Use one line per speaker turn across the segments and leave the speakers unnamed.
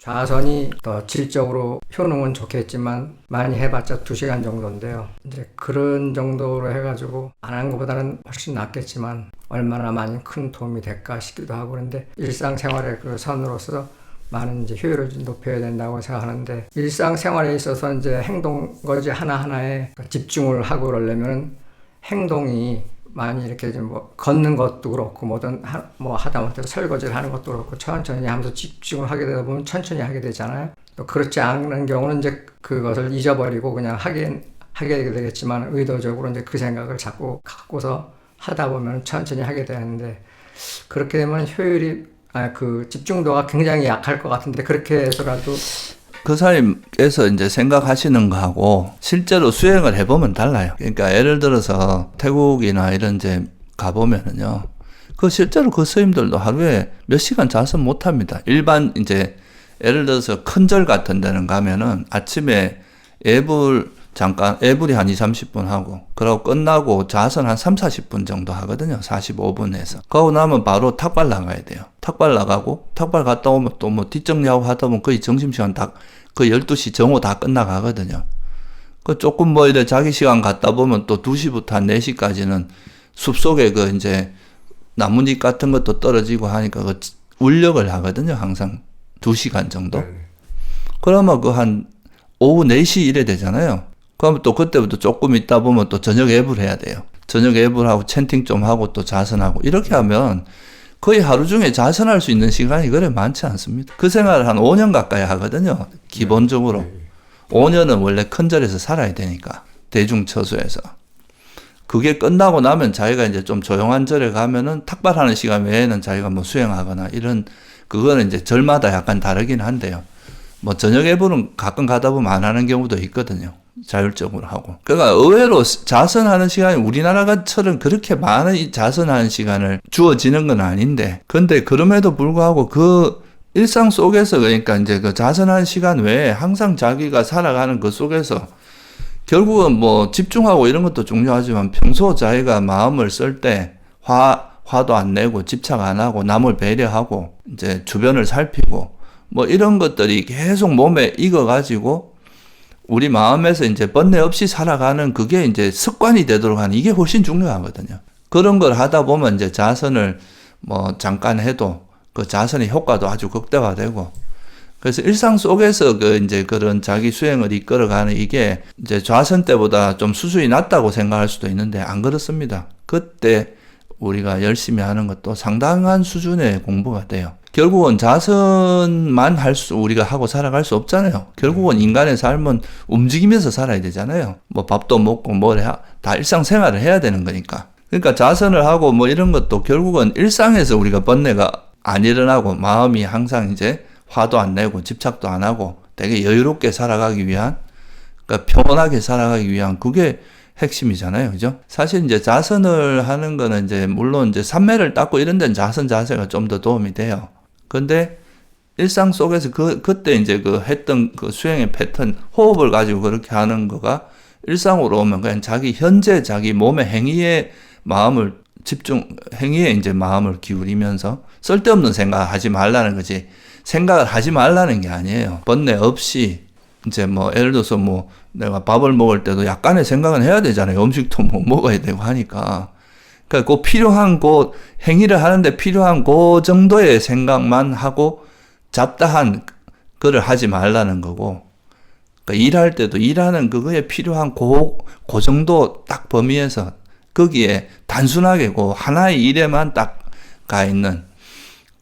좌선이 더 질적으로 효능은 좋겠지만 많이 해봤자 2시간 정도인데요. 이제 그런 정도로 해가지고 안 한 것보다는 훨씬 낫겠지만 얼마나 많이 큰 도움이 될까 싶기도 하고 그런데 일상생활의 그 선으로서 많은 이제 효율을 좀 높여야 된다고 생각하는데 일상생활에 있어서 이제 행동 거지 하나하나에 집중을 하고 그러려면 행동이 많이 이렇게 좀뭐 걷는 것도 그렇고 뭐든 하, 뭐 하다못해 설거지를 하는 것도 그렇고 천천히 하면서 집중을 하게 되다 보면 천천히 하게 되잖아요. 또 그렇지 않은 경우는 이제 그것을 잊어버리고 그냥 하게 하게 되겠지만 의도적으로 이제 그 생각을 자꾸 갖고서 하다 보면 천천히 하게 되는데 그렇게 되면 효율이 아 그 집중도가 굉장히 약할 것 같은데 그렇게 해서라도
그 사람께서 이제 생각하시는 거하고 실제로 수행을 해보면 달라요. 그러니까 예를 들어서 태국이나 이런 이제 가보면은요. 그 실제로 그 스님들도 하루에 몇 시간 자선 못 합니다. 일반 이제 예를 들어서 큰절 같은 데는 가면은 아침에 예불 잠깐 예불이 한 2, 30분 하고 그러고 끝나고 자선 한 3, 40분 정도 하거든요. 45분에서. 그러고 나면 바로 탁발 나가야 돼요. 탁발 나가고 탁발 갔다 오면 또 뭐 뒷정리하고 하다 보면 거의 점심시간 다 그 12시 정오 다 끝나가거든요. 그 조금 뭐 이래 자기 시간 갔다 보면 또 2시부터 한 4시까지는 숲속에 그 이제 나뭇잎 같은 것도 떨어지고 하니까 그 울력을 하거든요. 항상 2시간 정도. 그러면 그 한 오후 4시 이래 되잖아요. 그러면 또 그때부터 조금 있다 보면 또 저녁 앱을 해야 돼요. 저녁 앱을 하고 채팅 좀 하고 또 자선하고 이렇게 하면 거의 하루 중에 자선할 수 있는 시간이 그래 많지 않습니다. 그 생활을 한 5년 가까이 하거든요. 기본적으로. 5년은 원래 큰 절에서 살아야 되니까. 대중처소에서. 그게 끝나고 나면 자기가 이제 좀 조용한 절에 가면은 탁발하는 시간 외에는 자기가 뭐 수행하거나 이런 그거는 이제 절마다 약간 다르긴 한데요. 뭐 저녁 앱은 가끔 가다 보면 안 하는 경우도 있거든요. 자율적으로 하고. 그러니까 의외로 자선하는 시간이 우리나라처럼 그렇게 많은 이 자선하는 시간을 주어지는 건 아닌데, 근데 그럼에도 불구하고 그 일상 속에서 그러니까 이제 그 자선하는 시간 외에 항상 자기가 살아가는 그 속에서 결국은 뭐 집중하고 이런 것도 중요하지만 평소 자기가 마음을 쓸 때 화, 화도 안 내고 집착 안 하고 남을 배려하고 이제 주변을 살피고 뭐 이런 것들이 계속 몸에 익어가지고 우리 마음에서 이제 번뇌 없이 살아가는 그게 이제 습관이 되도록 하는 이게 훨씬 중요하거든요. 그런 걸 하다 보면 이제 자선을 뭐 잠깐 해도 그 자선의 효과도 아주 극대화되고 그래서 일상 속에서 그 이제 그런 자기 수행을 이끌어가는 이게 이제 좌선 때보다 좀 수준이 낮다고 생각할 수도 있는데 안 그렇습니다. 그때 우리가 열심히 하는 것도 상당한 수준의 공부가 돼요. 결국은 자선만 할 수, 우리가 하고 살아갈 수 없잖아요. 결국은 인간의 삶은 움직이면서 살아야 되잖아요. 뭐 밥도 먹고 뭘 해, 다 일상생활을 해야 되는 거니까. 그러니까 자선을 하고 뭐 이런 것도 결국은 일상에서 우리가 번뇌가 안 일어나고 마음이 항상 이제 화도 안 내고 집착도 안 하고 되게 여유롭게 살아가기 위한, 그러니까 평온하게 살아가기 위한 그게 핵심이잖아요. 그죠? 사실 이제 자선을 하는 거는 이제 물론 이제 삼매를 닦고 이런 데는 자선 자세가 좀 더 도움이 돼요. 근데 일상 속에서 그, 그때 이제 그 했던 그 수행의 패턴, 호흡을 가지고 그렇게 하는 거가 일상으로 오면 그냥 자기 현재 자기 몸의 행위에 마음을 집중, 행위에 이제 마음을 기울이면서 쓸데없는 생각 하지 말라는 거지. 생각을 하지 말라는 게 아니에요. 번뇌 없이 이제 뭐 예를 들어서 뭐 내가 밥을 먹을 때도 약간의 생각은 해야 되잖아요. 음식도 뭐 먹어야 되고 하니까. 그러니까 그 필요한 그 행위를 하는데 필요한 그 정도의 생각만 하고 잡다한 거를 하지 말라는 거고. 그러니까 일할 때도 일하는 그거에 필요한 그, 그 정도 딱 범위에서 거기에 단순하게 그 하나의 일에만 딱 가 있는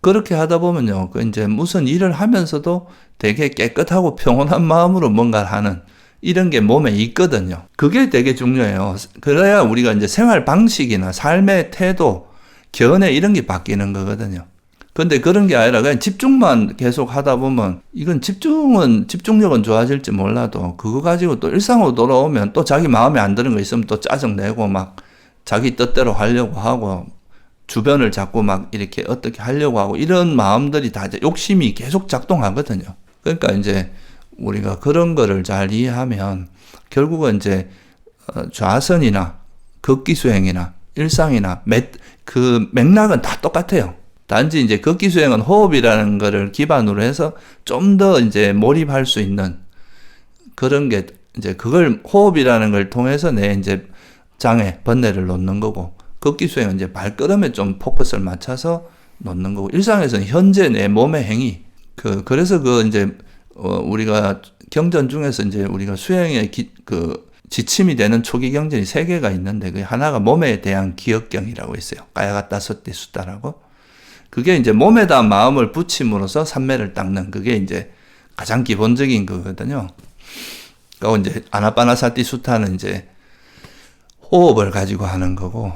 그렇게 하다 보면요. 그 이제 무슨 일을 하면서도 되게 깨끗하고 평온한 마음으로 뭔가를 하는 이런 게 몸에 있거든요. 그게 되게 중요해요. 그래야 우리가 이제 생활 방식이나 삶의 태도, 견해 이런 게 바뀌는 거거든요. 근데 그런 게 아니라 그냥 집중만 계속 하다 보면 이건 집중은 집중력은 좋아질지 몰라도 그거 가지고 또 일상으로 돌아오면 또 자기 마음에 안 드는 거 있으면 또 짜증 내고 막 자기 뜻대로 하려고 하고 주변을 자꾸 막 이렇게 어떻게 하려고 하고 이런 마음들이 다 욕심이 계속 작동하거든요. 그러니까 이제 우리가 그런 거를 잘 이해하면 결국은 이제 어, 좌선이나 극기 수행이나 일상이나 맥, 그 맥락은 다 똑같아요. 단지 이제 걷기 수행은 호흡이라는 거를 기반으로 해서 좀 더 이제 몰입할 수 있는 그런 게 이제 그걸 호흡이라는 걸 통해서 내 이제 장에 번뇌를 놓는 거고 걷기 수행은 이제 발걸음에 좀 포커스를 맞춰서 놓는 거고 일상에서는 현재 내 몸의 행위 그 그래서 그 이제 어 우리가 경전 중에서 이제 우리가 수행의 기, 그 지침이 되는 초기 경전이 세 개가 있는데 그 하나가 몸에 대한 기억경이라고 있어요. 까야가따 소띠 수다라고. 그게 이제 몸에다 마음을 붙임으로써 삼매를 닦는 그게 이제 가장 기본적인 거거든요. 그리고 이제 아나빠나사티 수타는 이제 호흡을 가지고 하는 거고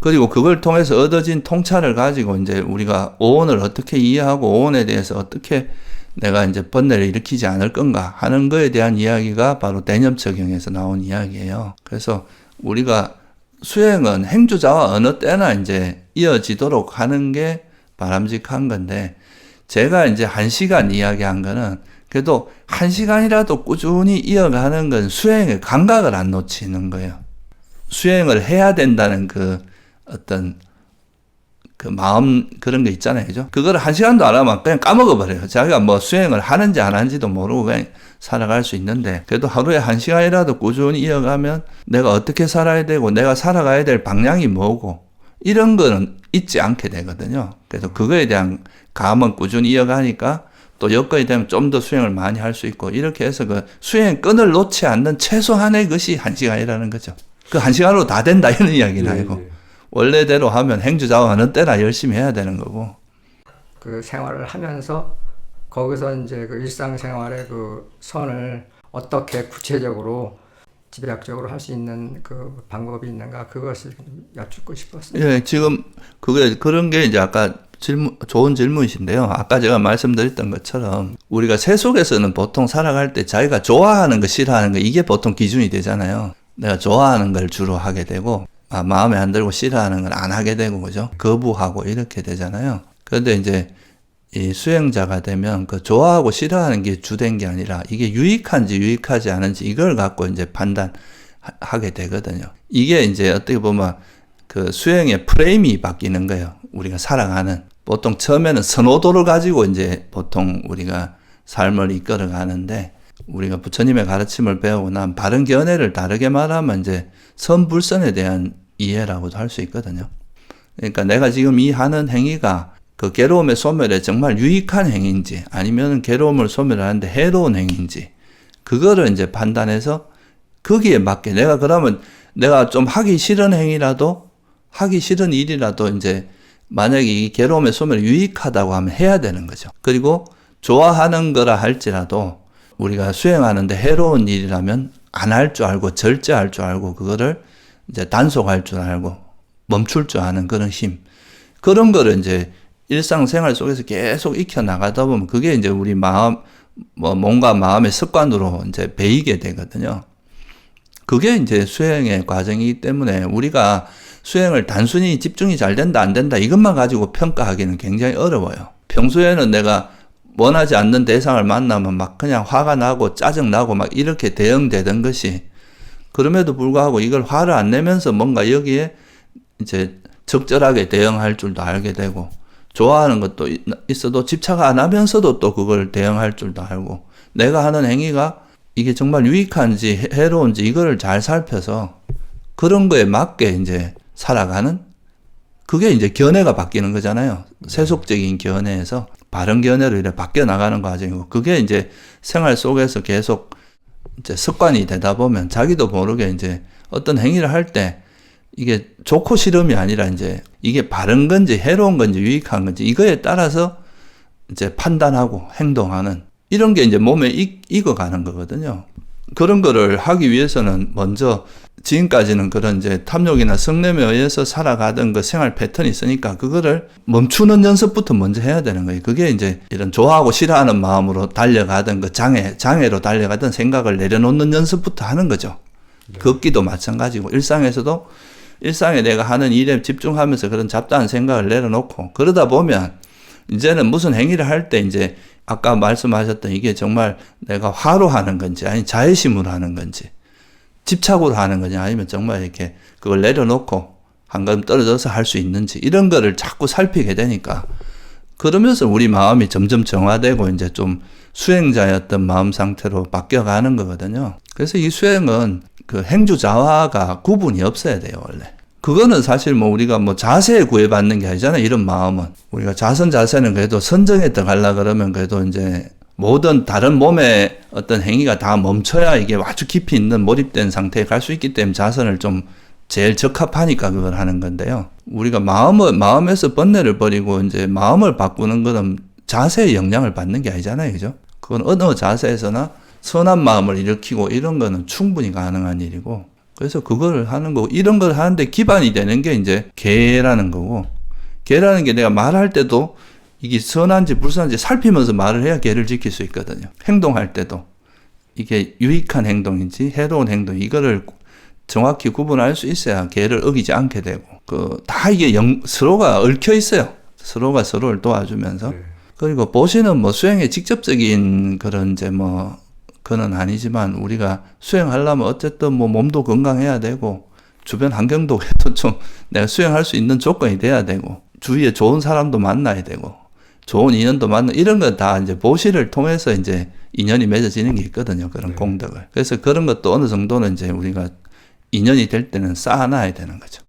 그리고 그걸 통해서 얻어진 통찰을 가지고 이제 우리가 오온을 어떻게 이해하고 오온에 대해서 어떻게 내가 이제 번뇌를 일으키지 않을 건가 하는 거에 대한 이야기가 바로 대념 적용에서 나온 이야기예요. 그래서 우리가 수행은 행주자와 어느 때나 이제 이어지도록 하는 게 바람직한 건데 제가 이제 한 시간 이야기한 거는 그래도 한 시간이라도 꾸준히 이어가는 건 수행의 감각을 안 놓치는 거예요. 수행을 해야 된다는 그 어떤 그 마음 그런 거 있잖아요. 그죠? 그거를 한 시간도 안 하면 그냥 까먹어 버려요. 자기가 뭐 수행을 하는지 안 하는지도 모르고 그냥 살아갈 수 있는데 그래도 하루에 한 시간이라도 꾸준히 이어가면 내가 어떻게 살아야 되고 내가 살아가야 될 방향이 뭐고 이런 거는 잊지 않게 되거든요. 그래서 그거에 대한 감은 꾸준히 이어가니까 또 여건이 되면 좀 더 수행을 많이 할 수 있고 이렇게 해서 그 수행 끈을 놓지 않는 최소한의 것이 한 시간이라는 거죠. 그 한 시간으로 다 된다 이런 이야기는 아니고 원래대로 하면 행주자와 어느 때나 열심히 해야 되는 거고
그 생활을 하면서 거기서 이제 그 일상생활의 그 선을 어떻게 구체적으로 집약적으로 할 수 있는 그 방법이 있는가 그것을 좀 여쭙고 싶었어요.
예, 지금 그게 그런 게 이제 아까 질문 좋은 질문이신데요. 아까 제가 말씀드렸던 것처럼 우리가 세속에서는 보통 살아갈 때 자기가 좋아하는 거 싫어하는 거 이게 보통 기준이 되잖아요. 내가 좋아하는 걸 주로 하게 되고 아, 마음에 안 들고 싫어하는 걸 안 하게 되고 그죠? 거부하고 이렇게 되잖아요. 그런데 이제 이 수행자가 되면 그 좋아하고 싫어하는 게 주된 게 아니라 이게 유익한지 유익하지 않은지 이걸 갖고 이제 판단하게 되거든요. 이게 이제 어떻게 보면 그 수행의 프레임이 바뀌는 거예요. 우리가 살아가는 보통 처음에는 선호도를 가지고 이제 보통 우리가 삶을 이끌어 가는데 우리가 부처님의 가르침을 배우고 난 바른 견해를 다르게 말하면 이제 선불선에 대한 이해라고도 할 수 있거든요. 그러니까 내가 지금 이 하는 행위가 그 괴로움의 소멸에 정말 유익한 행위인지 아니면 괴로움을 소멸하는데 해로운 행위인지 그거를 이제 판단해서 거기에 맞게 내가 그러면 내가 좀 하기 싫은 행위라도 하기 싫은 일이라도 이제 만약에 이 괴로움의 소멸이 유익하다고 하면 해야 되는 거죠. 그리고 좋아하는 거라 할지라도 우리가 수행하는데 해로운 일이라면 안 할 줄 알고 절제할 줄 알고 그거를 이제 단속할 줄 알고 멈출 줄 아는 그런 힘. 그런 거를 이제 일상생활 속에서 계속 익혀 나가다 보면 그게 이제 우리 마음, 뭐 몸과 마음의 습관으로 이제 배이게 되거든요. 그게 이제 수행의 과정이기 때문에 우리가 수행을 단순히 집중이 잘 된다 안 된다 이것만 가지고 평가하기는 굉장히 어려워요. 평소에는 내가 원하지 않는 대상을 만나면 막 그냥 화가 나고 짜증 나고 막 이렇게 대응되던 것이 그럼에도 불구하고 이걸 화를 안 내면서 뭔가 여기에 이제 적절하게 대응할 줄도 알게 되고 좋아하는 것도 있- 있어도 집착 안 하면서도 또 그걸 대응할 줄도 알고 내가 하는 행위가 이게 정말 유익한지 해- 해로운지 이거를 잘 살펴서 그런 거에 맞게 이제 살아가는 그게 이제 견해가 바뀌는 거잖아요. 세속적인 견해에서 바른 견해로 이렇게 바뀌어 나가는 과정이고 그게 이제 생활 속에서 계속 이제 습관이 되다 보면 자기도 모르게 이제 어떤 행위를 할 때 이게 좋고 싫음이 아니라 이제 이게 바른 건지 해로운 건지 유익한 건지 이거에 따라서 이제 판단하고 행동하는 이런 게 이제 몸에 익, 익어가는 거거든요. 그런 거를 하기 위해서는 먼저 지금까지는 그런 이제 탐욕이나 성냄에 의해서 살아가던 그 생활 패턴이 있으니까 그거를 멈추는 연습부터 먼저 해야 되는 거예요. 그게 이제 이런 좋아하고 싫어하는 마음으로 달려가던 그 장애, 장애로 달려가던 생각을 내려놓는 연습부터 하는 거죠. 걷기도 마찬가지고 일상에서도 일상에 내가 하는 일에 집중하면서 그런 잡다한 생각을 내려놓고 그러다 보면 이제는 무슨 행위를 할 때 이제 아까 말씀하셨던 이게 정말 내가 화로 하는 건지 아니 자의심으로 하는 건지 집착으로 하는 거냐 아니면 정말 이렇게 그걸 내려놓고 한 걸음 떨어져서 할 수 있는지 이런 거를 자꾸 살피게 되니까 그러면서 우리 마음이 점점 정화되고 이제 좀 수행자였던 마음 상태로 바뀌어가는 거거든요. 그래서 이 수행은 그 행주자화가 구분이 없어야 돼요, 원래. 그거는 사실 뭐 우리가 뭐 자세에 구애받는 게 아니잖아요, 이런 마음은. 우리가 자선 자세는 그래도 선정에 들어가려 그러면 그래도 이제 모든 다른 몸의 어떤 행위가 다 멈춰야 이게 아주 깊이 있는 몰입된 상태에 갈 수 있기 때문에 자선을 좀 제일 적합하니까 그걸 하는 건데요. 우리가 마음을, 마음에서 번뇌를 버리고 이제 마음을 바꾸는 거는 자세의 영향을 받는 게 아니잖아요. 그죠? 그건 어느 자세에서나 선한 마음을 일으키고 이런 거는 충분히 가능한 일이고 그래서 그걸 하는 거고 이런 걸 하는데 기반이 되는 게 이제 개라는 거고 개라는 게 내가 말할 때도 이게 선한지 불선한지 살피면서 말을 해야 개를 지킬 수 있거든요. 행동할 때도 이게 유익한 행동인지 해로운 행동 이거를 정확히 구분할 수 있어야 개를 어기지 않게 되고 그 다 이게 영, 서로가 얽혀 있어요. 서로가 서로를 도와주면서 그리고 보시는 뭐 수행의 직접적인 그런 이제 뭐 그는 아니지만 우리가 수행하려면 어쨌든 뭐 몸도 건강해야 되고 주변 환경도 해도 좀 내가 수행할 수 있는 조건이 돼야 되고 주위에 좋은 사람도 만나야 되고 좋은 인연도 만나 이런 거다 이제 보시를 통해서 이제 인연이 맺어지는 게 있거든요 그런 공덕을 그래서 그런 것도 어느 정도는 이제 우리가 인연이 될 때는 쌓아놔야 되는 거죠.